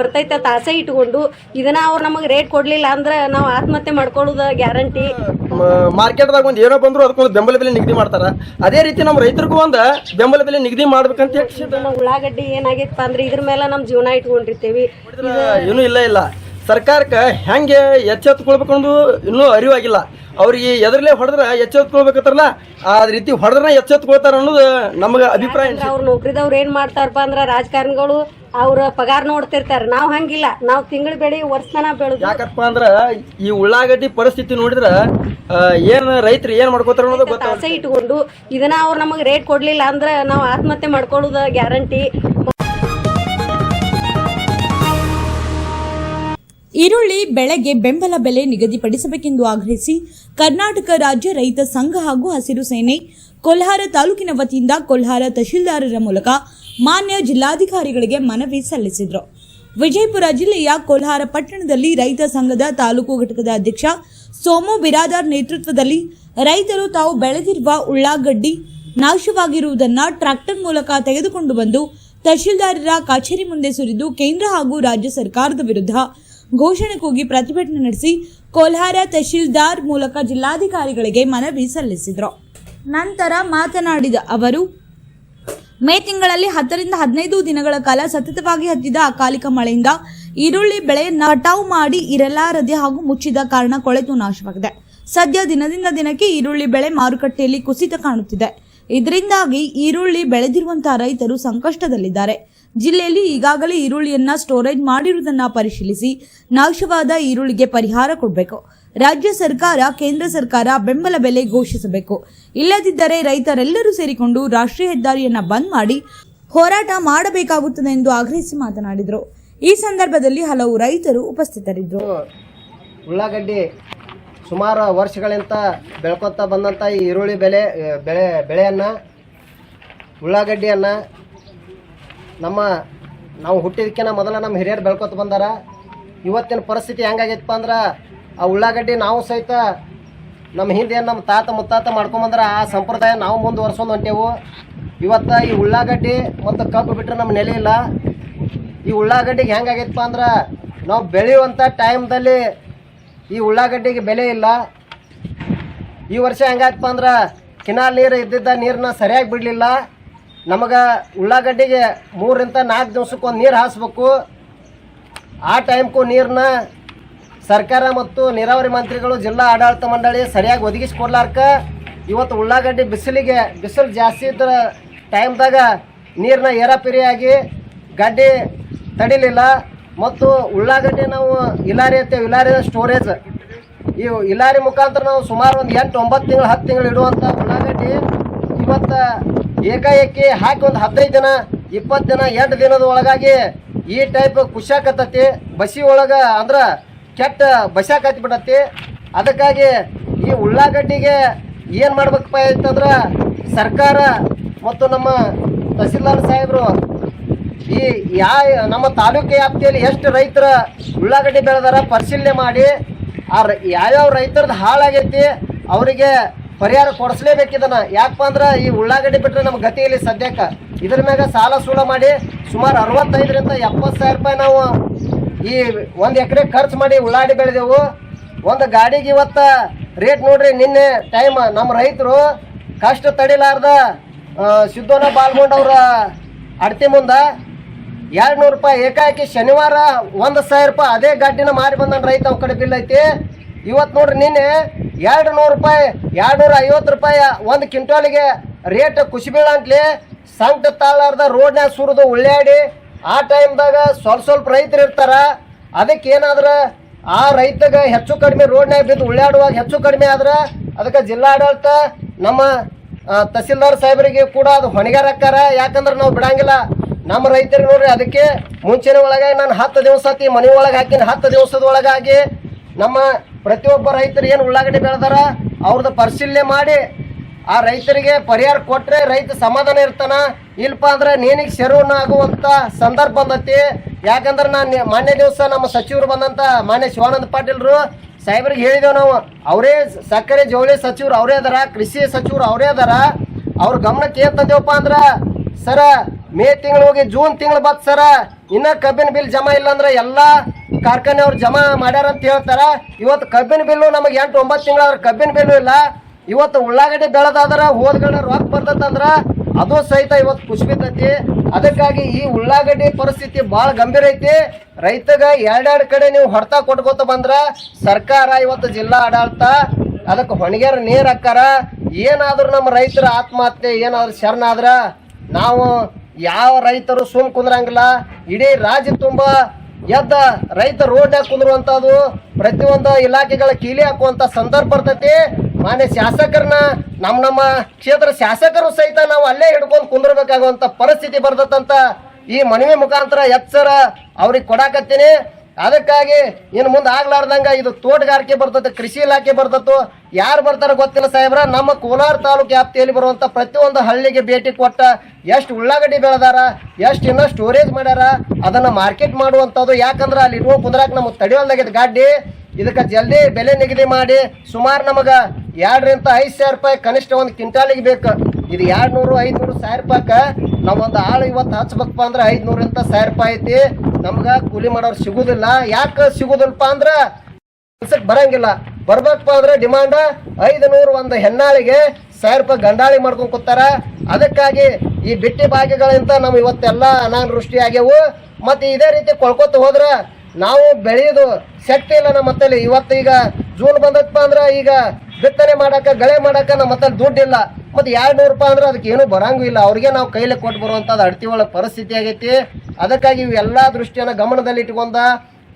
ಬರ್ತೈತೆ ತಾಸೆ ಇಟ್ಕೊಂಡು ಇದನ್ನ ಅವ್ರು ನಮಗೆ ರೇಟ್ ಕೊಡ್ಲಿಲ್ಲ ಅಂದ್ರೆ ನಾವು ಆತ್ಮಹತ್ಯೆ ಮಾಡ್ಕೊಳ್ಳೋದು ಗ್ಯಾರಂಟಿ ಮಾರ್ಕೆಟ್ದಾಗ ಒಂದು ಏನೋ ಬಂದ್ರು ಅದಕ್ಕೊಂದು ಬೆಂಬಲ ಬೆಲೆ ನಿಗದಿ ಮಾಡ್ತಾರ. ಅದೇ ರೀತಿ ನಮ್ಮ ರೈತರಿಗೂ ಒಂದು ಬೆಂಬಲ ಬೆಲೆ ನಿಗದಿ ಮಾಡ್ಬೇಕಂತ ಹೇಳಿ. ಉಳ್ಳಾಗಡ್ಡಿ ಏನಾಗೈತಪ್ಪ ಅಂದ್ರೆ ಇದ್ರ ಮೇಲೆ ನಮ್ ಜೀವನ ಇಟ್ಕೊಂಡಿರ್ತೀವಿ. ಏನೂ ಇಲ್ಲ ಇಲ್ಲ. ಸರ್ಕಾರಕ್ಕೆ ಹೆಂಗೆ ಎಚ್ಚೆತ್ಕೊಳ್ಬೇಕು ಅನ್ನೋದು ಇನ್ನೂ ಅರಿವಾಗಿಲ್ಲ. ಅವ್ರಿಗೆ ಎದರಲ್ಲೇ ಹೊಡೆದ್ರೆ ಎಚ್ಚೆತ್ಕೊಳ್ಬೇಕತ್ತಾರಲ್ಲ ಆ ರೀತಿ ಹೊಡೆದ್ರೆ ಎಚ್ಚೆತ್ಕೊಳ್ತಾರ ಅನ್ನೋದು ನಮಗೆ ಅಭಿಪ್ರಾಯ ಅವ್ರ ನೌಕರಿದವ್ರು ಏನು ಮಾಡ್ತಾರಪ್ಪ ಅಂದ್ರೆ ರಾಜಕಾರಣಿಗಳು ಅವ್ರ ಪಗಾರ ನೋಡ್ತಿರ್ತಾರ. ನಾವ್ ಹಂಗಿಲ್ಲ. ನಾವ್ ತಿಂಗಳ ಬೆಳಿ ವರ್ಷನ ಬೆಳೆದು ಯಾಕಪ್ಪ ಅಂದ್ರ ಈ ಉಳ್ಳಾಗಡ್ಡಿ ಪರಿಸ್ಥಿತಿ ನೋಡಿದ್ರ ಆ, ಏನ್ ರೈತರು ಏನ್ ಮಾಡ್ಕೋತಾರ ಅನ್ನೋದು ತಾಸೆ ಇಟ್ಕೊಂಡು ಇದನ್ನ ಅವ್ರು ನಮಗೆ ರೇಟ್ ಕೊಡ್ಲಿಲ್ಲ ಅಂದ್ರೆ ನಾವು ಆತ್ಮಹತ್ಯೆ ಮಾಡ್ಕೊಳುದ ಗ್ಯಾರಂಟಿ ಈರುಳ್ಳಿ ಬೆಳೆಗೆ ಬೆಂಬಲ ಬೆಲೆ ನಿಗದಿಪಡಿಸಬೇಕೆಂದು ಆಗ್ರಹಿಸಿ ಕರ್ನಾಟಕ ರಾಜ್ಯ ರೈತ ಸಂಘ ಹಾಗೂ ಹಸಿರು ಸೇನೆ ಕೊಲ್ಹಾರ ತಾಲೂಕಿನ ವತಿಯಿಂದ ಕೊಲ್ಹಾರ ತಹಶೀಲ್ದಾರರ ಮೂಲಕ ಮಾನ್ಯ ಜಿಲ್ಲಾಧಿಕಾರಿಗಳಿಗೆ ಮನವಿ ಸಲ್ಲಿಸಿದರು. ವಿಜಯಪುರ ಜಿಲ್ಲೆಯ ಕೊಲ್ಹಾರ ಪಟ್ಟಣದಲ್ಲಿ ರೈತ ಸಂಘದ ತಾಲೂಕು ಘಟಕದ ಅಧ್ಯಕ್ಷ ಸೋಮು ಬಿರಾದಾರ್ ನೇತೃತ್ವದಲ್ಲಿ ರೈತರು ತಾವು ಬೆಳೆದಿರುವ ಉಳ್ಳಾಗಡ್ಡಿ ನಾಶವಾಗಿರುವುದನ್ನು ಟ್ರ್ಯಾಕ್ಟರ್ ಮೂಲಕ ತೆಗೆದುಕೊಂಡು ಬಂದು ತಹಶೀಲ್ದಾರರ ಕಚೇರಿ ಮುಂದೆ ಸುರಿದು ಕೇಂದ್ರ ಹಾಗೂ ರಾಜ್ಯ ಸರ್ಕಾರದ ವಿರುದ್ಧ ಘೋಷಣೆ ಕೂಗಿ ಪ್ರತಿಭಟನೆ ನಡೆಸಿ ಕೋಲ್ಹಾರ ತಹಶೀಲ್ದಾರ್ ಮೂಲಕ ಜಿಲ್ಲಾಧಿಕಾರಿಗಳಿಗೆ ಮನವಿ ಸಲ್ಲಿಸಿದರು. ನಂತರ ಮಾತನಾಡಿದ ಅವರು ಮೇ ತಿಂಗಳಲ್ಲಿ ಹತ್ತರಿಂದ ಹದಿನೈದು ದಿನಗಳ ಕಾಲ ಸತತವಾಗಿ ಹತ್ತಿದ ಅಕಾಲಿಕ ಮಳೆಯಿಂದ ಈರುಳ್ಳಿ ಬೆಳೆ ಕಟಾವು ಮಾಡಿ ಇರಲಾರದೆ ಹಾಗೂ ಮುಚ್ಚಿದ ಕಾರಣ ಕೊಳೆತು ನಾಶವಾಗಿದೆ. ಸದ್ಯ ದಿನದಿಂದ ದಿನಕ್ಕೆ ಈರುಳ್ಳಿ ಬೆಳೆ ಮಾರುಕಟ್ಟೆಯಲ್ಲಿ ಕುಸಿತ ಕಾಣುತ್ತಿದೆ. ಇದರಿಂದಾಗಿ ಈರುಳ್ಳಿ ಬೆಳೆದಿರುವಂತಹ ರೈತರು ಸಂಕಷ್ಟದಲ್ಲಿದ್ದಾರೆ. ಜಿಲ್ಲೆಯಲ್ಲಿ ಈಗಾಗಲೇ ಈರುಳ್ಳಿಯನ್ನ ಸ್ಟೋರೇಜ್ ಮಾಡಿರುವುದನ್ನ ಪರಿಶೀಲಿಸಿ ನಾಶವಾದ ಈರುಳ್ಳಿಗೆ ಪರಿಹಾರ ಕೊಡಬೇಕು. ರಾಜ್ಯ ಸರ್ಕಾರ, ಕೇಂದ್ರ ಸರ್ಕಾರ ಬೆಂಬಲ ಬೆಲೆ ಘೋಷಿಸಬೇಕು. ಇಲ್ಲದಿದ್ದರೆ ರೈತರೆಲ್ಲರೂ ಸೇರಿಕೊಂಡು ರಾಷ್ಟ್ರೀಯ ಹೆದ್ದಾರಿಯನ್ನ ಬಂದ್ ಮಾಡಿ ಹೋರಾಟ ಮಾಡಬೇಕಾಗುತ್ತದೆ ಎಂದು ಆಗ್ರಹಿಸಿ ಮಾತನಾಡಿದರು. ಈ ಸಂದರ್ಭದಲ್ಲಿ ಹಲವು ರೈತರು ಉಪಸ್ಥಿತರಿದ್ದರು. ಉಳ್ಳಾಗಡ್ಡಿ ಸುಮಾರು ವರ್ಷಗಳಿಂದ ಬೆಳ್ಕೊತಾ ಬಂದಂಥ ಈ ಈರುಳ್ಳಿ ಬೆಲೆ, ಬೆಳೆ, ಬೆಳೆಯನ್ನು, ಉಳ್ಳಾಗಡ್ಡಿಯನ್ನು ನಮ್ಮ ನಾವು ಹುಟ್ಟಿದಕ್ಕಿಂತ ಮೊದಲ ನಮ್ಮ ಹಿರಿಯರು ಬೆಳ್ಕೊತ ಬಂದಾರ. ಇವತ್ತಿನ ಪರಿಸ್ಥಿತಿ ಹೆಂಗಾಗೈತಪ್ಪ ಅಂದ್ರೆ ಆ ಉಳ್ಳಾಗಡ್ಡಿ ನಾವು ಸಹಿತ ನಮ್ಮ ಹಿಂದೆ ನಮ್ಮ ತಾತ ಮುತ್ತಾತ ಮಾಡ್ಕೊಂಬಂದ್ರೆ ಆ ಸಂಪ್ರದಾಯ ನಾವು ಮುಂದುವರ್ಸ್ಕೊಂಡು ಹೊಂಟೇವು. ಇವತ್ತು ಈ ಉಳ್ಳಾಗಡ್ಡಿ ಮತ್ತು ಕಬ್ಬು ಬಿಟ್ಟರೆ ನಮ್ಮ ನೆಲೆ ಇಲ್ಲ. ಈ ಉಳ್ಳಾಗಡ್ಡಿಗೆ ಹೆಂಗಾಗೈತಪ್ಪ ಅಂದ್ರೆ ನಾವು ಬೆಳೆಯುವಂಥ ಟೈಮ್ದಲ್ಲಿ ಈ ಉಳ್ಳಾಗಡ್ಡಿಗೆ ಬೆಲೆ ಇಲ್ಲ. ಈ ವರ್ಷ ಹೆಂಗಾಯ್ತಪ್ಪ ಅಂದ್ರೆ ಕಿನಾಲ್ ನೀರು ಇದ್ದಿದ್ದ ನೀರನ್ನ ಸರಿಯಾಗಿ ಬಿಡಲಿಲ್ಲ. ನಮಗೆ ಉಳ್ಳಾಗಡ್ಡಿಗೆ ಮೂರರಿಂದ ನಾಲ್ಕು ದಿವ್ಸಕ್ಕೊಂದು ನೀರು ಹಾಸ್ಬೇಕು. ಆ ಟೈಮ್ಗೂ ನೀರನ್ನ ಸರ್ಕಾರ ಮತ್ತು ನೀರಾವರಿ ಮಂತ್ರಿಗಳು ಜಿಲ್ಲಾ ಆಡಳಿತ ಮಂಡಳಿ ಸರಿಯಾಗಿ ಒದಗಿಸಿಕೊಡ್ಲಾರ್ಕ. ಇವತ್ತು ಉಳ್ಳಾಗಡ್ಡಿ ಬಿಸಿಲಿಗೆ ಬಿಸಿಲು ಜಾಸ್ತಿ ಇದ್ದ ಟೈಮ್ದಾಗ ನೀರನ್ನ ಏರಾಪೇರಿಯಾಗಿ ಗಡ್ಡೆ ತಡಿಲಿಲ್ಲ. ಮತ್ತು ಉಳ್ಳಾಗಡ್ಡಿ ನಾವು ಇಲಾರಿ ಅಂತೇವೆ, ಇಲಾರಿ ಸ್ಟೋರೇಜ್. ಈ ಇಲಾರಿ ಮುಖಾಂತರ ನಾವು ಸುಮಾರು ಒಂದು ಎಂಟು, ಒಂಬತ್ತು ತಿಂಗಳು, ಹತ್ತು ತಿಂಗಳು ಇಡುವಂಥ ಉಳ್ಳಾಗಡ್ಡಿ ಇವತ್ತು ಏಕಾಏಕಿ ಹಾಕಿ ಒಂದು ಹದಿನೈದು ದಿನ, ಇಪ್ಪತ್ತು ದಿನ, ಎಂಟು ದಿನದ ಒಳಗಾಗಿ ಈ ಟೈಪ್ ಖುಷಿಯಾಕತ್ತೈತಿ ಬಸಿ ಒಳಗೆ ಅಂದ್ರೆ ಕೆಟ್ಟ ಬಸಾಕತ್ತಿ ಬಿಡತ್ತಿ. ಅದಕ್ಕಾಗಿ ಈ ಉಳ್ಳಾಗಡ್ಡಿಗೆ ಏನು ಮಾಡ್ಬೇಕಪ್ಪ ಅಂತಂದ್ರೆ ಸರ್ಕಾರ ಮತ್ತು ನಮ್ಮ ತಹಸೀಲ್ದಾರ್ ಸಾಹೇಬರು ಈ ಯಾ ನಮ್ಮ ತಾಲೂಕು ವ್ಯಾಪ್ತಿಯಲ್ಲಿ ಎಷ್ಟು ರೈತರ ಉಳ್ಳಾಗಡ್ಡಿ ಬೆಳೆದಾರ ಪರಿಶೀಲನೆ ಮಾಡಿ, ಆ ಯಾವ ಯಾವ್ಯಾವ ರೈತರದ್ದು ಹಾಳಾಗೈತಿ ಅವರಿಗೆ ಪರಿಹಾರ ಕೊಡಿಸ್ಲೇಬೇಕಿದನ ಯಾಕಪ್ಪ ಅಂದ್ರೆ ಈ ಉಳ್ಳಾಗಡ್ಡಿ ಬಿಟ್ಟರೆ ನಮ್ಮ ಗತಿಯಲ್ಲಿ ಸದ್ಯಕ್ಕೆ. ಇದ್ರ ಮ್ಯಾಗ ಸಾಲ ಸೂಲ ಮಾಡಿ ಸುಮಾರು ಅರವತ್ತೈದರಿಂದ ಎಪ್ಪತ್ತು ಸಾವಿರ ರೂಪಾಯಿ ನಾವು ಈ ಒಂದು ಎಕರೆ ಖರ್ಚು ಮಾಡಿ ಉಳ್ಳಾಡಿ ಬೆಳೆದೆವು. ಒಂದು ಗಾಡಿಗೆ ಇವತ್ತ ರೇಟ್ ನೋಡ್ರಿ, ನಿನ್ನೆ ಟೈಮ್ ನಮ್ಮ ರೈತರು ಕಷ್ಟ ತಡಿಲಾರ್ದ ಸಿದ್ದೋನ ಬಾಲ್ಗೊಂಡ್ ಅವ್ರ ಅಡ್ತಿ ಮುಂದೆ ಎರಡು ನೂರು ರೂಪಾಯಿ ಏಕಾಏಕಿ ಶನಿವಾರ ಒಂದು ಸಾವಿರ ರೂಪಾಯಿ ಅದೇ ಗಡ್ಡಿನ ಮಾರಿ ಬಂದ ರೈತ ಅವ್ನ ಕಡೆ ಬಿಲ್ ಐತಿ. ಇವತ್ತು ನೋಡ್ರಿ ನಿನ್ನೆ ಎರಡು ನೂರು ರೂಪಾಯಿ ಎರಡು ನೂರ ಐವತ್ತು ರೂಪಾಯಿ ಒಂದು ಕ್ವಿಂಟಾಲಿಗೆ ರೇಟ್ ಕುಸಿಬೀಳ ಅಂತಲಿ, ಸಂಕಟ ತಾಳಾರ್ದ ರೋಡ್ನ್ಯಾಗ ಸುರಿದು ಉಳ್ಳಾಡಿ ಆ ಟೈಮ್ದಾಗ ಸ್ವಲ್ಪ ಸ್ವಲ್ಪ ರೈತರು ಇರ್ತಾರ ಅದಕ್ಕೆ ಏನಾದ್ರ ಆ ರೈತಗ ಹೆಚ್ಚು ಕಡಿಮೆ ರೋಡ್ನ್ಯಾಗ ಬಿದ್ದು ಉಳ್ಳಾಡುವಾಗ ಹೆಚ್ಚು ಕಡಿಮೆ ಆದ್ರೆ ಅದಕ್ಕೆ ಜಿಲ್ಲಾಡಳಿತ ನಮ್ಮ ತಹಸೀಲ್ದಾರ್ ಸಾಹೇಬರಿಗೆ ಕೂಡ ಅದು ಹೊಣೆಗಾರ ಹಾಕಾರ ಯಾಕಂದ್ರೆ ನಾವು ಬಿಡಂಗಿಲ್ಲ. ನಮ್ಮ ರೈತರಿಗೆ ನೋಡ್ರಿ ಅದಕ್ಕೆ ಮುಂಚಿನ ಒಳಗೆ ನಾನು ಹತ್ತು ದಿವಸ ಆತಿ, ಮನೆ ಒಳಗೆ ಹಾಕಿನ, ಹತ್ತು ದಿವಸದ ಒಳಗಾಗಿ ನಮ್ಮ ಪ್ರತಿಯೊಬ್ಬ ರೈತರು ಏನು ಉಳ್ಳಾಗಡ್ಡೆ ಬೆಳೆದಾರ ಅವ್ರದ್ದು ಪರಿಶೀಲನೆ ಮಾಡಿ ಆ ರೈತರಿಗೆ ಪರಿಹಾರ ಕೊಟ್ಟರೆ ರೈತ ಸಮಾಧಾನ ಇರ್ತಾನ, ಇಲ್ಪ ಅಂದ್ರೆ ನೀನಿಗೆ ಶೆರೂನ ಆಗುವಂತ ಸಂದರ್ಭ ಬಂದತಿ. ಯಾಕಂದ್ರೆ ನಾನು ಮಾನ್ಯ ದಿವಸ ನಮ್ಮ ಸಚಿವರು ಬಂದಂತ ಮಾನ್ಯ ಶಿವಾನಂದ ಪಾಟೀಲ್ರು ಸಾಹೇಬ್ರಿಗೆ ಹೇಳಿದೆವು ನಾವು. ಅವರೇ ಸಕ್ಕರೆ ಜವಳಿ ಸಚಿವರು ಅವರೇ ಅದಾರ, ಕೃಷಿ ಸಚಿವರು ಅವರೇ ಅದಾರ. ಅವ್ರ ಗಮನಕ್ಕೆ ಏನ್ ತಂದೇವಪ್ಪ ಅಂದ್ರೆ, ಸರ, ಮೇ ತಿಂಗಳು ಹೋಗಿ ಜೂನ್ ತಿಂಗಳು ಬತ್ ಸರ, ಇನ್ನ ಕಬ್ಬಿನ ಬಿಲ್ ಜಮಾ ಇಲ್ಲ ಅಂದ್ರೆ ಎಲ್ಲಾ ಕಾರ್ಖಾನೆಯವ್ರು ಜಮಾ ಮಾಡ್ಯಾರ ಅಂತ ಹೇಳ್ತಾರ. ಇವತ್ತು ಕಬ್ಬಿನ ಬಿಲ್ಲು ನಮಗೆ ಎಂಟು ಒಂಬತ್ತು ತಿಂಗಳ ಕಬ್ಬಿನ ಬಿಲ್ಲು ಇಲ್ಲ. ಇವತ್ತು ಉಳ್ಳಾಗಡ್ಡೆ ಬೆಳೆದಾದ್ರ ಹೋದ್ಗಳ ರೊಕ್ಕ ಬರ್ತದಂದ್ರ ಅದು ಸಹಿತ ಇವತ್ತು ಬಿದ್ದೈತಿ ಅದಕ್ಕಾಗಿ ಈ ಉಳ್ಳಾಗಡ್ಡಿ ಪರಿಸ್ಥಿತಿ ಭಾಳ ಗಂಭೀರ ಐತಿ. ರೈತಗ ಎರಡೆರಡು ಕಡೆ ನೀವು ಹೊಡೆತ ಕೊಟ್ಕೋತ ಬಂದ್ರ ಸರ್ಕಾರ ಇವತ್ತು ಜಿಲ್ಲಾ ಆಡಳಿತ ಅದಕ್ಕೆ ಹೊಣೆಗೆರ ನೀರು ಹಾಕಾರ ಏನಾದ್ರೂ ನಮ್ಮ ರೈತರ ಆತ್ಮಹತ್ಯೆ, ಏನಾದ್ರೂ ಶರಣಾದ್ರ ನಾವು ಯಾವ ರೈತರು ಸುಮ್ ಕುಂದ್ರಂಗಿಲ್ಲ. ಇಡೀ ರಾಜ್ಯ ತುಂಬಾ ಎದ್ದ ರೈತ ರೋಡ್ನಾಗ ಕುಂದ್ರುವಂತದ್ದು ಪ್ರತಿಯೊಂದು ಇಲಾಖೆಗಳ ಕೀಲಿ ಹಾಕುವಂತ ಸಂದರ್ಭ ಬರ್ತೈತಿ. ಮಾನ್ಯ ಶಾಸಕರನ್ನ, ನಮ್ಮ ನಮ್ಮ ಕ್ಷೇತ್ರ ಶಾಸಕರು ಸಹಿತ ನಾವು ಅಲ್ಲೇ ಹಿಡ್ಕೊಂಡು ಕುಂದ್ರಬೇಕಾಗುವಂತ ಪರಿಸ್ಥಿತಿ ಬರ್ತದಂತ ಈ ಮನವಿ ಮುಖಾಂತರ ಎಚ್ಚರ ಅವ್ರಿಗೆ ಕೊಡಾಕತ್ತೀನಿ. ಅದಕ್ಕಾಗಿ ಇನ್ನು ಮುಂದೆ ಆಗ್ಲಾರ್ದಂಗ ಇದು ತೋಟಗಾರಿಕೆ ಬರ್ತದೆ, ಕೃಷಿ ಇಲಾಖೆ ಬರ್ತತ್ತು. ಯಾರು ಬರ್ತಾರೆ ಗೊತ್ತಿಲ್ಲ ಸಾಹೇಬ್ರ, ನಮ್ಮ ಕೋಲಾರ ತಾಲೂಕು ವ್ಯಾಪ್ತಿಯಲ್ಲಿ ಬರುವಂತ ಪ್ರತಿಯೊಂದು ಹಳ್ಳಿಗೆ ಭೇಟಿ ಕೊಟ್ಟ ಎಷ್ಟು ಉಳ್ಳಾಗಡ್ಡಿ ಬೆಳೆದಾರ, ಎಷ್ಟು ಇನ್ನೂ ಸ್ಟೋರೇಜ್ ಮಾಡ್ಯಾರ, ಅದನ್ನ ಮಾರ್ಕೆಟ್ ಮಾಡುವಂಥದ್ದು. ಯಾಕಂದ್ರೆ ಅಲ್ಲಿ ಇರುವ ಕುಂದ್ರಾಕ್ ನಮಗೆ ತಡೆಯಲ್ದಾಗ್ಯದ ಗಾಡಿ ಇದಕ್ಕೆ ಜಲ್ದಿ ಬೆಲೆ ನಿಗದಿ ಮಾಡಿ, ಸುಮಾರು ನಮಗೆ ಎರಡರಿಂದ ಐದು ಸಾವಿರ ರೂಪಾಯಿ ಕನಿಷ್ಠ ಒಂದು ಕ್ವಿಂಟಾಲಿಗೆ ಬೇಕು. ಇದು ಎರಡು ನೂರು ಐದುನೂರು ಸಾವಿರ ರೂಪಾಯಿಕ ನಾವು ಒಂದು ಆಳು ಇವತ್ತು ಹಚ್ಬೇಕಪ್ಪ ಅಂದ್ರೆ ಐದುನೂರಿಂದ ಸಾವಿರ ರೂಪಾಯಿ ಐತಿ. ನಮ್ಗೆ ಕೂಲಿ ಮಾಡೋರು ಸಿಗುದಿಲ್ಲ. ಯಾಕೆ ಸಿಗುದಿಲ್ಲಪ್ಪ ಅಂದ್ರೆ ಕೆಲ್ಸಕ್ಕೆ ಬರಂಗಿಲ್ಲ. ಬರ್ಬೇಕಪ್ಪ ಅಂದ್ರೆ ಡಿಮಾಂಡ್ ಐದು ನೂರು ಒಂದು ಹೆಣ್ಣಾಳಿಗೆ ಸಾವಿರ ರೂಪಾಯಿ ಗಂಡಾಳಿ ಮಾಡ್ಕೊಂಡು ಕೂತಾರ ಅದಕ್ಕಾಗಿ ಈ ಬಿಟ್ಟಿ ಭಾಗ್ಯಗಳಿಂದ ನಾವು ಇವತ್ತೆಲ್ಲ ಅನಾವೃಷ್ಟಿ ಆಗ್ಯವು ಮತ್ತೆ ಇದೇ ರೀತಿ ಕೊಳ್ಕೊತ ಹೋದ್ರ ನಾವು ಬೆಳೆಯೋದು ಶಕ್ತಿ ಇಲ್ಲ ನಮ್ಮ ಹತ್ತಲ್ಲಿ ಇವತ್ತು ಈಗ ಜೂನ್ ಬಂದಪ್ಪ ಅಂದ್ರೆ ಈಗ ಬಿತ್ತನೆ ಮಾಡಕ್ಕೆ ಗಳೆ ಮಾಡಕ್ಕೆ ನಮ್ಮ ಹತ್ತಲ್ಲಿ ದುಡ್ಡಿಲ್ಲ. ಮತ್ತು ಎರಡು ನೂರು ರೂಪಾಯಿ ಅಂದ್ರೆ ಅದಕ್ಕೆ ಏನೂ ಬರಂಗೂ ಇಲ್ಲ. ಅವ್ರಿಗೆ ನಾವು ಕೈಲಿ ಕೊಟ್ಟು ಬರುವಂಥದ್ದು ಅಡ್ತಿ ಒಳಗೆ ಪರಿಸ್ಥಿತಿ ಆಗೈತಿ. ಅದಕ್ಕಾಗಿ ಇವೆಲ್ಲ ದೃಷ್ಟಿಯನ್ನು ಗಮನದಲ್ಲಿ ಇಟ್ಕೊಂಡ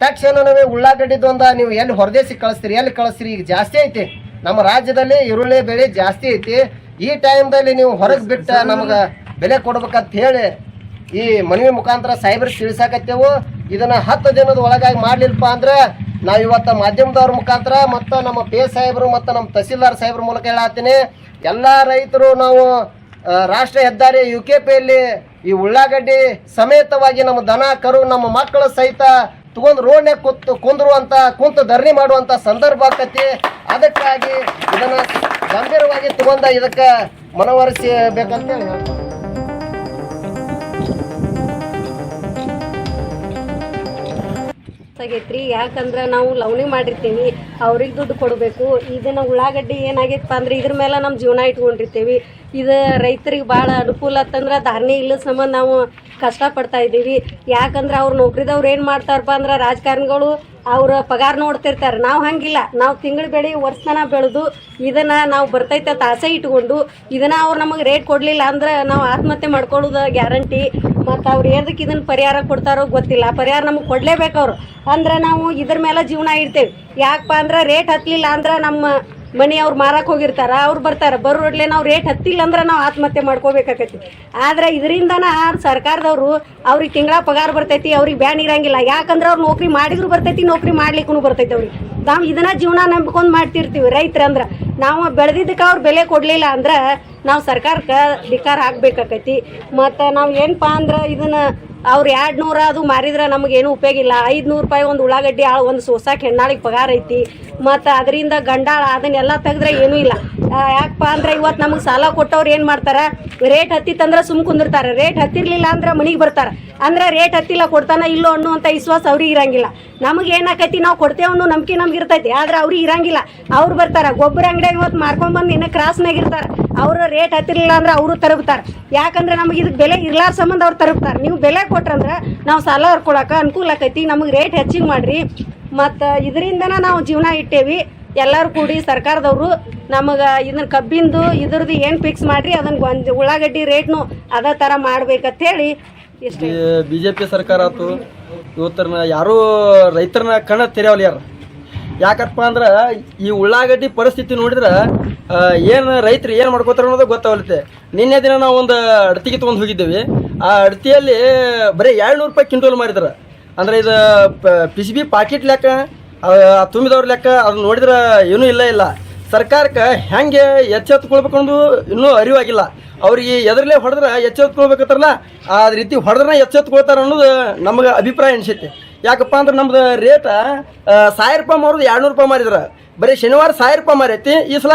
ತಕ್ಷಣ ನಾವೇ ಉಳ್ಳಾಗಡ್ಡಿದ್ದು ನೀವು ಎಲ್ಲಿ ಹೊರದೇಶಕ್ಕೆ ಕಳಿಸ್ತೀರಿ, ಎಲ್ಲಿ ಕಳಿಸ್ತೀರಿ? ಈಗ ಜಾಸ್ತಿ ಐತಿ. ನಮ್ಮ ರಾಜ್ಯದಲ್ಲಿ ಈರುಳ್ಳಿ ಬೆಳೆ ಜಾಸ್ತಿ ಐತಿ. ಈ ಟೈಮ್ದಲ್ಲಿ ನೀವು ಹೊರಗೆ ಬಿಟ್ಟ ನಮಗೆ ಬೆಲೆ ಕೊಡ್ಬೇಕಂತ ಹೇಳಿ ಈ ಮನವಿ ಮುಖಾಂತರ ಸಾಹೇಬ್ರಿಗೆ ತಿಳಿಸಾಕತ್ತೇವು. ಇದನ್ನ ಹತ್ತು ದಿನದ ಒಳಗಾಗಿ ಮಾಡ್ಲಿಲ್ಲಪ್ಪ ಅಂದ್ರೆ ನಾವು ಇವತ್ತು ಮಾಧ್ಯಮದವ್ರ ಮುಖಾಂತರ ಮತ್ತು ನಮ್ಮ ಪೇ ಸಾಹೇಬರು ಮತ್ತು ನಮ್ಮ ತಹಸೀಲ್ದಾರ್ ಸಾಹೇಬ್ರ ಮೂಲಕ ಹೇಳತ್ತೀನಿ. ಎಲ್ಲ ರೈತರು ನಾವು ರಾಷ್ಟ್ರೀಯ ಹೆದ್ದಾರಿ ಯು ಕೆ ಪಿಯಲ್ಲಿ ಈ ಉಳ್ಳಾಗಡ್ಡಿ ಸಮೇತವಾಗಿ ನಮ್ಮ ದನ, ಕರು, ನಮ್ಮ ಮಕ್ಕಳ ಸಹಿತ ತಗೊಂಡು ರೋಡ್ನ್ಯಾಗ ಕೂತು ಕುಂದ್ರುವಂತ, ಕುಂತು ಧರಣಿ ಮಾಡುವಂತ ಸಂದರ್ಭ ಆಕತಿ ಅದಕ್ಕಾಗಿ ಇದನ್ನ ಗಂಭೀರವಾಗಿ ತಗೊಂಡ ಇದಕ್ಕೆ ಮನವರಿಸಬೇಕಂತ ಆಗೈತ್ರಿ. ಯಾಕಂದ್ರೆ ನಾವು ಲವಣಿ ಮಾಡಿರ್ತೀವಿ, ಅವ್ರಿಗೆ ದುಡ್ಡು ಕೊಡಬೇಕು. ಇದನ್ನ ಉಳ್ಳಾಗಡ್ಡಿ ಏನಾಗೈತಪ್ಪ ಅಂದ್ರೆ ಇದ್ರ ಮೇಲೆ ನಮ್ಮ ಜೀವನ ಇಟ್ಕೊಂಡಿರ್ತೀವಿ. ಇದು ರೈತರಿಗೆ ಭಾಳ ಅನುಕೂಲ ಆತಂದ್ರೆ ಧಾರಣೆ ಇಲ್ಲದ ಸಂಬಂಧ ನಾವು ಕಷ್ಟಪಡ್ತಾ ಇದ್ದೀವಿ. ಯಾಕಂದ್ರೆ ಅವ್ರ ನೌಕರಿದವ್ರು ಏನು ಮಾಡ್ತಾರಪ್ಪ ಅಂದ್ರೆ ರಾಜಕಾರಣಿಗಳು ಅವ್ರ ಪಗಾರ ನೋಡ್ತಿರ್ತಾರೆ. ನಾವು ಹಂಗಿಲ್ಲ. ನಾವು ತಿಂಗಳ ಬೆಳೆ ವರ್ಷನ ಬೆಳೆದು ಇದನ್ನ ನಾವು ಬರ್ತೈತೆ ತಾಸೆ ಇಟ್ಕೊಂಡು ಇದನ್ನ ಅವ್ರು ನಮಗೆ ರೇಟ್ ಕೊಡಲಿಲ್ಲ ಅಂದ್ರೆ ನಾವು ಆತ್ಮಹತ್ಯೆ ಮಾಡ್ಕೊಳ್ಳೋದು ಗ್ಯಾರಂಟಿ ಮತ್ತು ಅವ್ರು ಎದಕ್ಕೆ ಇದನ್ನ ಪರಿಹಾರ ಕೊಡ್ತಾರೋ ಗೊತ್ತಿಲ್ಲ. ಪರಿಹಾರ ನಮಗೆ ಕೊಡಲೇಬೇಕು ಅವರು. ಅಂದ್ರೆ ನಾವು ಇದ್ರ ಮೇಲೆ ಜೀವನ ಇಡ್ತೇವೆ ಯಾಕಪ್ಪ ಅಂದ್ರೆ ರೇಟ್ ಹತ್ತಲಿಲ್ಲ ಅಂದ್ರೆ ನಮ್ಮ ಮನಿ ಅವ್ರು ಮಾರಕ್ಕೆ ಹೋಗಿರ್ತಾರ, ಅವ್ರು ಬರ್ತಾರೆ. ಬರೋಡ್ಲೆ ನಾವು ರೇಟ್ ಹತ್ತಿಲ್ಲ ಅಂದ್ರೆ ನಾವು ಆತ್ಮಹತ್ಯೆ ಮಾಡ್ಕೋಬೇಕಾಕೈತಿ. ಆದ್ರೆ ಇದರಿಂದನ ಸರ್ಕಾರದವರು ಅವ್ರಿಗೆ ತಿಂಗಳ ಪಗಾರ ಬರ್ತೈತಿ, ಅವ್ರಿಗೆ ಬ್ಯಾನ್ ಇರಂಗಿಲ್ಲ. ಯಾಕಂದ್ರೆ ಅವ್ರು ನೌಕರಿ ಮಾಡಿದ್ರು ಬರ್ತೈತಿ, ನೌಕರಿ ಮಾಡ್ಲಿಕ್ಕೂ ಬರ್ತೈತಿ ಅವ್ರಿಗೆ. ನಾವು ಇದನ್ನ ಜೀವನ ನಂಬ್ಕೊಂಡು ಮಾಡ್ತಿರ್ತೀವಿ ರೈತರಂದ್ರೆ ನಾವು ಬೆಳೆದಿದ್ದಕ್ಕೆ ಅವ್ರು ಬೆಲೆ ಕೊಡಲಿಲ್ಲ ಅಂದ್ರೆ ನಾವು ಸರ್ಕಾರಕ್ಕೆ ಧಿಕ್ಕಾರ ಹಾಕ್ಬೇಕಾಕೈತಿ ಮತ್ತು ನಾವು ಏನಪ್ಪ ಅಂದ್ರೆ ಇದನ್ನ ಅವ್ರು ಎರಡು ನೂರ ಅದು ಮಾರಿದ್ರೆ ಏನು ಉಪಯೋಗ ಇಲ್ಲ. ಐದುನೂರು ರೂಪಾಯಿ ಒಂದು ಉಳ್ಳಾಗಡ್ಡಿ ಆಳು ಒಂದು ಸೋಸಾಕ್ ಹೆಣ್ಣಾಳಿಗೆ ಪಗಾರ ಐತಿ. ಮತ್ತು ಅದರಿಂದ ಗಂಡಾಳ ಅದನ್ನೆಲ್ಲ ತೆಗೆದ್ರೆ ಏನೂ ಇಲ್ಲ. ಯಾಕಪ್ಪ ಅಂದ್ರೆ ಇವತ್ತು ನಮಗೆ ಸಾಲ ಕೊಟ್ಟವ್ರು ಏನು ಮಾಡ್ತಾರೆ? ರೇಟ್ ಹತ್ತಿತ್ತಂದ್ರೆ ಸುಮ್ ಕುಂದಿರ್ತಾರೆ. ರೇಟ್ ಹತ್ತಿರ್ಲಿಲ್ಲ ಅಂದ್ರೆ ಮನೆಗೆ ಬರ್ತಾರೆ. ಅಂದ್ರೆ ರೇಟ್ ಹತ್ತಿಲ್ಲ ಕೊಡ್ತಾನ ಇಲ್ಲೋ ಅನ್ನುವಂಥ ವಿಶ್ವಾಸ ಅವ್ರಿಗೆ ಇರಂಗಿಲ್ಲ. ನಮಗೆ ಏನಾಕೈತಿ ನಾವು ಕೊಡ್ತೇವೆ ಅನ್ನೋ ನಂಬಿಕೆ ನಮ್ಗೆ ಇರ್ತೈತಿ. ಆದ್ರೆ ಅವ್ರಿಗೆ ಇರಂಗಿಲ್ಲ. ಅವ್ರು ಬರ್ತಾರೆ. ಗೊಬ್ಬರ ಅಂಗಡಿಯಾಗ ಇವತ್ತು ಮಾರ್ಕೊಂಡ್ಬಂದು ಇನ್ನೂ ಕ್ರಾಸ್ನಾಗ ಇರ್ತಾರೆ ಅವ್ರ ರೇಟ್ ಹತ್ತಿರಲಿಲ್ಲ ಅಂದ್ರೆ ಅವರು ತರಬ್ತಾರೆ ಯಾಕಂದ್ರೆ ನಮಗೆ ಇದಕ್ಕೆ ಬೆಲೆ ಇರ್ಲಾರ ಸಂಬಂಧ ಅವ್ರು ತರಬ್ತಾರೆ ನೀವು ಬೆಲೆ ಕೊಟ್ರಂದ್ರೆ ನಾವು ಸಾಲ ಹರ್ಕೊಳಕ್ಕೆ ಅನುಕೂಲ ಆಕೈತಿ, ನಮಗೆ ರೇಟ್ ಹೆಚ್ಚಿಗೆ ಮಾಡ್ರಿ. ಮತ್ತು ಇದರಿಂದನ ನಾವು ಜೀವನ ಇಟ್ಟೇವಿ. ಎಲ್ಲರೂ ಕೂಡಿ ಸರ್ಕಾರದವರು ನಮಗೆ ಇದನ್ನ ಕಬ್ಬಿಂದು, ಇದ್ರದ್ದು ಏನು ಫಿಕ್ಸ್ ಮಾಡ್ರಿ ಅದನ್ನ ಒಂದು ಉಳ್ಳಾಗಡ್ಡಿ ರೇಟ್ನು ಅದೇ ಥರ ಮಾಡ್ಬೇಕಂತ ಹೇಳಿ ಬಿ ಜೆ ಪಿ ಸರ್ಕಾರ ಆತು ಇವತ್ತರ ಯಾರೂ ರೈತರನ್ನ ಕಣ್ಣ ತೆರೆಯವಲ್ಲ ಯಾರು? ಯಾಕಪ್ಪ ಅಂದ್ರೆ ಈ ಉಳ್ಳಾಗಡ್ಡಿ ಪರಿಸ್ಥಿತಿ ನೋಡಿದ್ರೆ ಏನು ರೈತರು ಏನು ಮಾಡ್ಕೋತಾರೆ ಅನ್ನೋದು ಗೊತ್ತಾಗುತ್ತೆ ನಿನ್ನೆ ದಿನ ನಾವು ಒಂದು ಅಡತಿಗೆ ತೊಗೊಂಡು ಹೋಗಿದ್ದೇವೆ. ಆ ಅಡತಿಯಲ್ಲಿ ಬರೀ ಏಳ್ನೂರು ರೂಪಾಯಿ ಕಿಂಟೋಲ್ ಮಾರಿದ್ರೆ. ಅಂದ್ರೆ ಇದು ಪಿ ಸಿ ಬಿ ಪಾಕೆಟ್ ಲೆಕ್ಕ ತುಂಬಿದವ್ರ ಲೆಕ್ಕ, ಅದು ನೋಡಿದ್ರೆ ಏನೂ ಇಲ್ಲ ಇಲ್ಲ. ಸರ್ಕಾರಕ್ಕೆ ಹೆಂಗೆ ಎಚ್ಚೆತ್ಕೊಳ್ಬೇಕು ಅನ್ನೋದು ಇನ್ನೂ ಅರಿವಾಗಿಲ್ಲ. ಅವ್ರಿಗೆ ಎದರಲ್ಲೇ ಹೊಡೆದ್ರೆ ಎಚ್ಚೆತ್ಕೊಳ್ಬೇಕತ್ತಾರಲ್ಲ ಆ ರೀತಿ ಹೊಡೆದ್ರೆ ಎಚ್ಚೆತ್ಕೊಳ್ತಾರೆ ಅನ್ನೋದು ನಮಗೆ ಅಭಿಪ್ರಾಯ ಅನಿಸೈತೆ ಯಾಕಪ್ಪ ಅಂದ್ರೆ ನಮ್ದು ರೇಟ ಸಾವಿರ ರೂಪಾಯಿ ಮಾರೋದು ಎರಡ್ನೂರು ರೂಪಾಯಿ ಮಾರಿದ್ರ. ಬರೀ ಶನಿವಾರ ಸಾವಿರ ರೂಪಾಯಿ ಮಾರೈತಿ, ಈ ಸಲ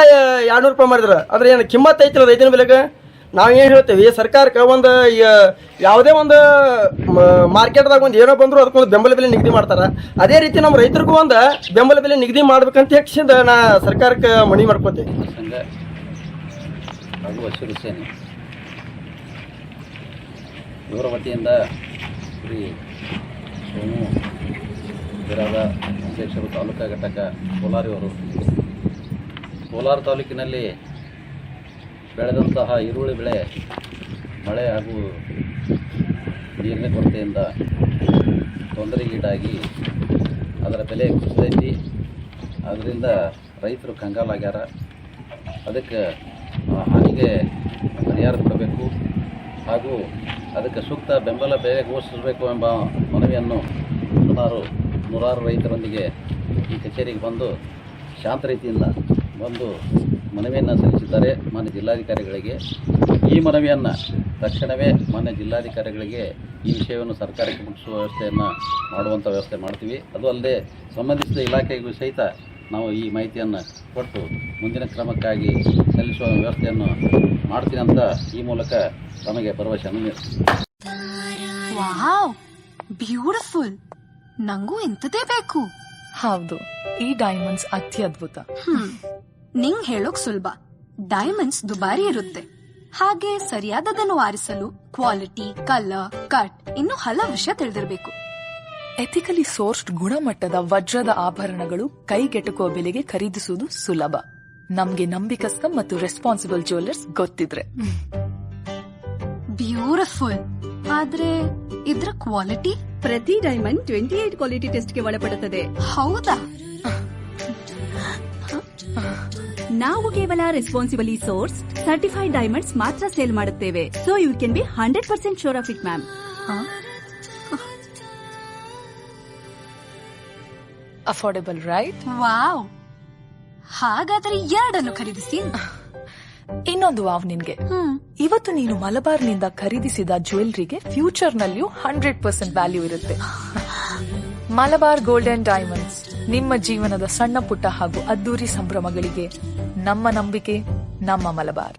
ಎರಡ್ನೂರು ರೂಪಾಯಿ ಮಾರಿದ್ರ. ಅಂದ್ರೆ ಏನು ಕಿಮ್ಮತ್ ಐತಿಲ್ಲ ರೈತನ ಬೆಲೆಗೆ? ನಾವು ಏನು ಹೇಳ್ತೇವೆ ಸರ್ಕಾರಕ್ಕೆ ಒಂದು ಯಾವುದೇ ಒಂದು ಮಾರ್ಕೆಟ್ದಾಗ ಒಂದು ಏನೋ ಬಂದ್ರು ಅದಕ್ಕೊಂದು ಬೆಂಬಲ ಬೆಲೆ ನಿಗದಿ ಮಾಡ್ತಾರೆ. ಅದೇ ರೀತಿ ನಮ್ಮ ರೈತರಿಗೂ ಒಂದು ಬೆಂಬಲ ಬೆಲೆ ನಿಗದಿ ಮಾಡ್ಬೇಕಂತ ಹೆಚ್ಚಿಂದ ನಾ ಸರ್ಕಾರಕ್ಕೆ ಮಣಿ ಮಾಡ್ಕೋತೇವೆ ವತಿಯಿಂದ ಸೋಮು ಬಿರಾದ ಅಧ್ಯಕ್ಷರು ತಾಲೂಕಾ ಘಟಕ ಕೋಲಾರಿಯವರು ಕೋಲಾರ ತಾಲೂಕಿನಲ್ಲಿ ಬೆಳೆದಂತಹ ಈರುಳ್ಳಿ ಬೆಳೆ ಮಳೆ ಹಾಗೂ ನೀರಿನ ಕೊರತೆಯಿಂದ ತೊಂದರೆಗೀಡಾಗಿ ಅದರ ಬೆಲೆ ಕುಸಿದೈತಿ ಅದರಿಂದ ರೈತರು ಕಂಗಾಲಾಗ್ಯಾರ ಅದಕ್ಕೆ ಹಾನಿಗೆ ಪರಿಹಾರ ಕೊಡಬೇಕು. ಹಾಗೂ ಅದಕ್ಕೆ ಸೂಕ್ತ ಬೆಂಬಲ ಬೆಲೆ ಘೋಷಿಸಬೇಕು ಎಂಬ ಮನವಿಯನ್ನು ಸುಮಾರು ನೂರಾರು ರೈತರೊಂದಿಗೆ ಈ ಕಚೇರಿಗೆ ಬಂದು ಶಾಂತ ರೀತಿಯಿಂದ ಬಂದು ಮನವಿಯನ್ನು ಸಲ್ಲಿಸಿದ್ದಾರೆ ಮಾನ್ಯ ಜಿಲ್ಲಾಧಿಕಾರಿಗಳಿಗೆ. ಈ ಮನವಿಯನ್ನು ತಕ್ಷಣವೇ ಮಾನ್ಯ ಜಿಲ್ಲಾಧಿಕಾರಿಗಳಿಗೆ ಈ ವಿಷಯವನ್ನು ಸರ್ಕಾರಕ್ಕೆ ಮುಟ್ಟಿಸುವ ವ್ಯವಸ್ಥೆಯನ್ನು ಮಾಡುವಂಥ ವ್ಯವಸ್ಥೆ ಮಾಡ್ತೀವಿ. ಅದು ಅಲ್ಲದೆ ಸಂಬಂಧಿಸಿದ ಇಲಾಖೆಗೂ ಸಹಿತ ನಾವು ಈ ಮಾಹಿತಿಯನ್ನು ಕೊಟ್ಟು ಮುಂದಿನ ಕ್ರಮಕ್ಕಾಗಿ ಸಲ್ಲಿಸುವ ವ್ಯವಸ್ಥೆಯನ್ನು ಮಾಡ್ತೀನಿ ಅಂತ ಈ ಮೂಲಕ ತಮಗೆ ಭರವಸೆಯನ್ನು ನೀಡ್ತೀವಿ. ಬ್ಯೂಟಿಫುಲ್ ನಂಗೂ ಇಂಥದೇ ಬೇಕು. ಹೌದು ಈ ಡೈಮಂಡ್ಸ್ ಅತ್ಯದ್ಭುತ ಅದ್ಭುತ. ನಿಂಗ್ ಹೇಳೋಕ್ ಸುಲಭ. ಡೈಮಂಡ್ಸ್ ದುಬಾರಿ ಇರುತ್ತೆ. ಹಾಗೆ ಸರಿಯಾದದನ್ನು ಆರಿಸಲು ಕ್ವಾಲಿಟಿ ಕಲರ್ ಕಟ್ ಇನ್ನು ಹಲವು ವಿಷಯ ತಿಳಿದಿರಬೇಕು. ಎಥಿಕಲಿ ಸೋರ್ಸ್ಡ್ ಗುಣಮಟ್ಟದ ವಜ್ರದ ಆಭರಣಗಳು ಕೈಗೆಟುಕುವ ಬೆಲೆಗೆ ಖರೀದಿಸುವುದು ಸುಲಭ. ನಮ್ಗೆ ನಂಬಿಕಸ್ತ ಮತ್ತು ರೆಸ್ಪಾನ್ಸಿಬಲ್ ಜ್ಯುವೆಲ್ಲರ್ಸ್ ಗೊತ್ತಿದ್ರೆ. ಬ್ಯೂಟಿಫುಲ್ ಆದ್ರೆ ಇದ್ರ ಕ್ವಾಲಿಟಿ ಪ್ರತಿ ಡೈಮಂಡ್ ಟ್ವೆಂಟಿ ಏಟ್ ಕ್ವಾಲಿಟಿ ಟೆಸ್ಟ್ಗೆ ಒಳಪಡುತ್ತದೆ. ಹೌದಾ? ನಾವು ಕೇವಲ ರೆಸ್ಪಾನ್ಸಿಬಲಿ ಸೋರ್ಸ್ ಸರ್ಟಿಫೈಡ್ ಡೈಮಂಡ್ಸ್ ಮಾತ್ರ ಸೇಲ್ ಮಾಡುತ್ತೇವೆ. So you can be hundred percent sure of it ma'am affordable right wow. ಹಾಗಾದರೆ ಎರಡನ್ನು ಖರೀದಿಸಿ. ಇನ್ನೊಂದು ವಾವ್ ನಿನ್ಗೆ. ಇವತ್ತು ನೀನು ಮಲಬಾರ್ನಿಂದ ಖರೀದಿಸಿದ ಜ್ಯುವೆಲ್ರಿಗೆ ಫ್ಯೂಚರ್ ನಲ್ಲಿಯೂ ಹಂಡ್ರೆಡ್ ಪರ್ಸೆಂಟ್ ವ್ಯಾಲ್ಯೂ ಇರುತ್ತೆ. ಮಲಬಾರ್ ಗೋಲ್ಡನ್ ಡೈಮಂಡ್ಸ್ ನಿಮ್ಮ ಜೀವನದ ಸಣ್ಣ ಪುಟ್ಟ ಹಾಗೂ ಅದ್ದೂರಿ ಸಂಭ್ರಮಗಳಿಗೆ ನಮ್ಮ ನಂಬಿಕೆ ನಮ್ಮ ಮಲಬಾರ್.